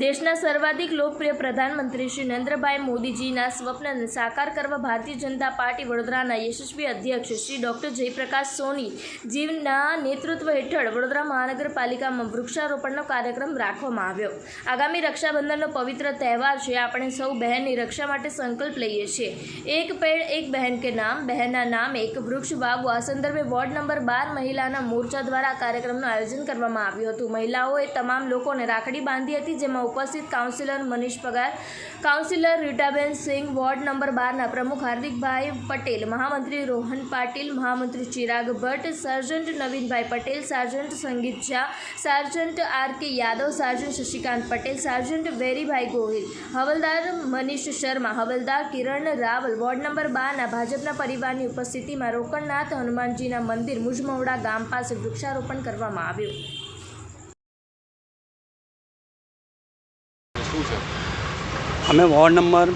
દેશના સર્વાધિક લોકપ્રિય પ્રધાનમંત્રી શ્રી નરેન્દ્રભાઈ મોદીજીના સ્વપ્નને સાકાર કરવા ભારતીય જનતા પાર્ટી વડોદરાના યશસ્વી અધ્યક્ષ શ્રી ડૉક્ટર જયપ્રકાશ સોની જીવના નેતૃત્વ હેઠળ વડોદરા મહાનગરપાલિકામાં વૃક્ષારોપણનો કાર્યક્રમ રાખવામાં આવ્યો. આગામી રક્ષાબંધનનો પવિત્ર તહેવાર છે. આપણે સૌ બહેનની રક્ષા માટે સંકલ્પ લઈએ છીએ. એક પેડ, એક બહેન કે નામ. બહેનના નામ એક વૃક્ષ વાવવું. સંદર્ભે વોર્ડ નંબર બાર મહિલાના મોરચા દ્વારા આ કાર્યક્રમનું આયોજન કરવામાં આવ્યું હતું. મહિલાઓએ તમામ લોકોને રાખડી બાંધી હતી, જેમાં ઉપસ્થિત councillor Manish Pagar councillor Ritaben Singh, ward number બારના પ્રમુખ હાર્દિકભાઈ પટેલ, મહામંત્રી રોહન પાટીલ, મહામંત્રી Chirag Bhatt sergeant Navinbhai Patel sergeant Sangeet Jha sergeant R K Yadav sergeant Shashikant Patel sergeant Veribhai Gohil, હવલદાર Manish Sharma, હવલદાર કિરણ રાવલ, વોર્ડ નંબર બારના ભાજપના પરિવારની ઉપસ્થિતિમાં રોકણનાથ હનુમાનજીના મંદિર, મુજમવડા ગામ પાસે વૃક્ષારોપણ કરવામાં આવ્યું. અમે વોર્ડ નંબર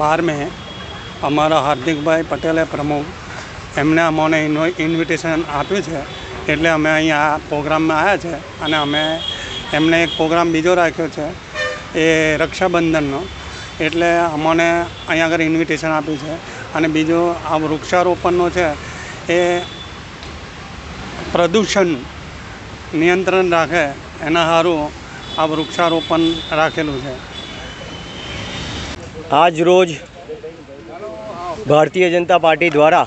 બારમાં અમારા હાર્દિકભાઈ પટેલે પ્રમુખ એમને અમને ઇન્વિટેશન આપ્યું છે. એટલે અમે અહીંયા આ પ્રોગ્રામમાં આવ્યા છે અને અમે એમને એક પ્રોગ્રામ બીજો રાખ્યો છે એ રક્ષાબંધનનો. એટલે અમને અહીંયા આગળ ઇન્વિટેશન આપ્યું છે. અને બીજો આ વૃક્ષારોપણનો છે એ પ્રદૂષણ નિયંત્રણ રાખે એના સારું આ વૃક્ષારોપણ રાખેલું છે. આજ રોજ ભારતીય જનતા પાર્ટી દ્વારા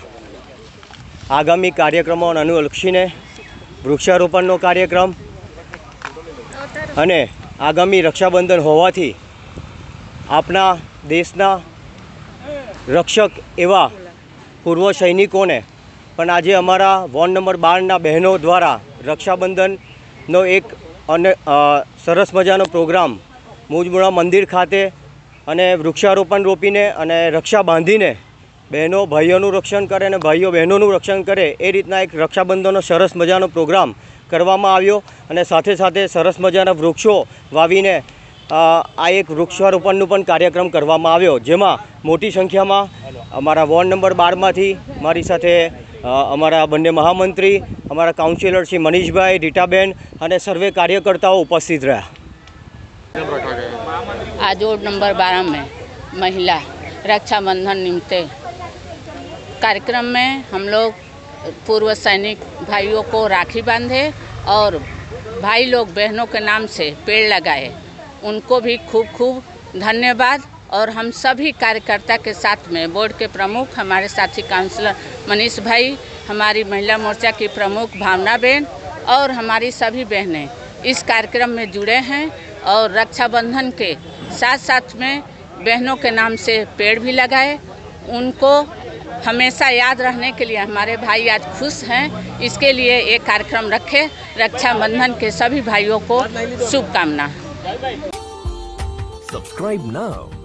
આગામી કાર્યક્રમોને અનુલક્ષીને વૃક્ષારોપણનો કાર્યક્રમ અને આગામી રક્ષાબંધન હોવાથી આપણા દેશના રક્ષક એવા પૂર્વ સૈનિકોને પણ આજે અમારા વોર્ડ નંબર બારના બહેનો દ્વારા રક્ષાબંધનનો એક અને સરસ મજાનો પ્રોગ્રામ. મુજમુણા મંદિર ખાતે અને વૃક્ષારોપણ રોપીને અને રક્ષા બાંધીને બહેનો ભાઈઓનું રક્ષણ કરે અને ભાઈઓ બહેનોનું રક્ષણ કરે એ રીતના એક રક્ષાબંધનનો સરસ મજાનો પ્રોગ્રામ કરવામાં આવ્યો અને સાથે સાથે સરસ મજાના વૃક્ષો વાવીને આ એક વૃક્ષારોપણનું પણ કાર્યક્રમ કરવામાં આવ્યો. જેમાં મોટી સંખ્યામાં અમારા વોર્ડ નંબર બારમાંથી મારી સાથે અમારા બંને મહામંત્રી અમારા કાઉન્સિલર શ્રી મનીષભાઈ રીટાબેન અને સર્વે કાર્યકર્તાઓ ઉપસ્થિત રહ્યા आज वार्ड नंबर बारह में महिला रक्षाबंधन निमित्ते कार्यक्रम में हम लोग पूर्व सैनिक भाइयों को राखी बांधे और भाई लोग बहनों के नाम से पेड़ लगाए उनको भी खूब खूब धन्यवाद और हम सभी कार्यकर्ता के साथ में बोर्ड के प्रमुख, हमारे साथी काउंसलर मनीष भाई, हमारी महिला मोर्चा की प्रमुख भावना बेन और हमारी सभी बहनें इस कार्यक्रम में जुड़े हैं और रक्षाबंधन के साथ साथ में बहनों के नाम से पेड़ भी लगाए। उनको हमेशा याद रहने के लिए हमारे भाई आज खुश हैं। इसके लिए एक कार्यक्रम रखे, रक्षाबंधन के सभी भाइयों को शुभकामना। Now